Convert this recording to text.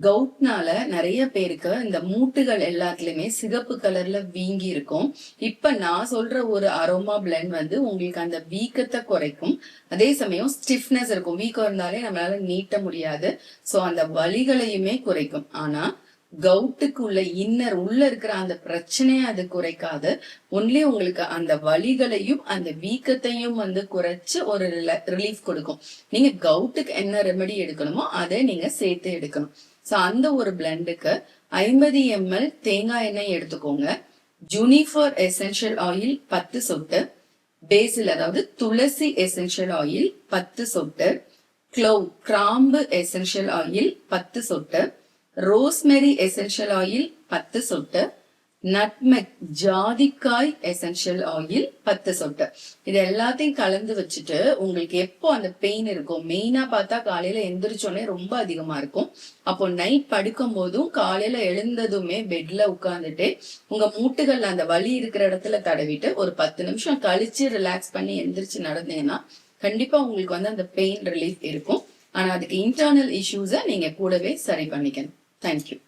கவுட்னால நிறைய பேருக்கு இந்த மூட்டுகள் எல்லாத்துலயுமே சிகப்பு கலர்ல வீங்கி இருக்கும். இப்ப நான் சொல்ற ஒரு அரோமா பிளெண்ட் வந்து உங்களுக்கு அந்த வீக்கத்தை குறைக்கும். அதே சமயம் ஸ்டிஃப்னஸ் இருக்கும். வீக்கம் இருந்தாலே நம்மளால நீட்ட முடியாது. சோ அந்த வலிகளையுமே குறைக்கும். ஆனா கவுட்டுக்கு உள்ள இன்னர் உள்ள இருக்கிற அந்த பிரச்சனையை அது குறைக்காது. ஒன்லி உங்களுக்கு அந்த வலிகளையும் அந்த வீக்கத்தையும் வந்து குறைச்சு ஒரு ரிலீஃப் கொடுக்கும். நீங்க கவுட்டுக்கு என்ன ரெமெடி எடுக்கணுமோ அதை நீங்க சேர்த்து எடுக்கணும். சோ அந்த ஒரு பிளெண்டுக்கு ஐம்பது எம்எல் தேங்காய் எண்ணெய் எடுத்துக்கோங்க. ஜூனிஃபர் எசென்ஷியல் ஆயில் பத்து சொட்டு. பேசில் அதாவது துளசி எசென்ஷியல் ஆயில் பத்து சொட்டு. க்ளோவ் கிராம்பு எசென்ஷியல் ஆயில் பத்து சொட்டு. ரோஸ்மெரி எசென்ஷியல் ஆயில் பத்து சொட்டு நட்மெக் ஜாதிக்காய் எசென்ஷியல் ஆயில் பத்து சொட்டு. இது எல்லாத்தையும் கலந்து வச்சுட்டு உங்களுக்கு எப்போ அந்த பெயின் இருக்கும் மெயினா பார்த்தா காலையில எந்திரிச்சோடனே ரொம்ப அதிகமா இருக்கும். அப்போ நைட் படுக்கும் போதும் காலையில எழுந்ததுமே பெட்ல உட்காந்துட்டு உங்க மூட்டுகள்ல அந்த வலி இருக்கிற இடத்துல தடவிட்டு ஒரு பத்து நிமிஷம் கழிச்சு ரிலாக்ஸ் பண்ணி எந்திரிச்சு நடந்தீங்கன்னா கண்டிப்பா உங்களுக்கு வந்து அந்த பெயின் ரிலீஃப் இருக்கும். ஆனா அதுக்கு இன்டர்னல் இஷ்யூஸை நீங்க கூடவே சரி பண்ணிக்கணும். தேங்க்யூ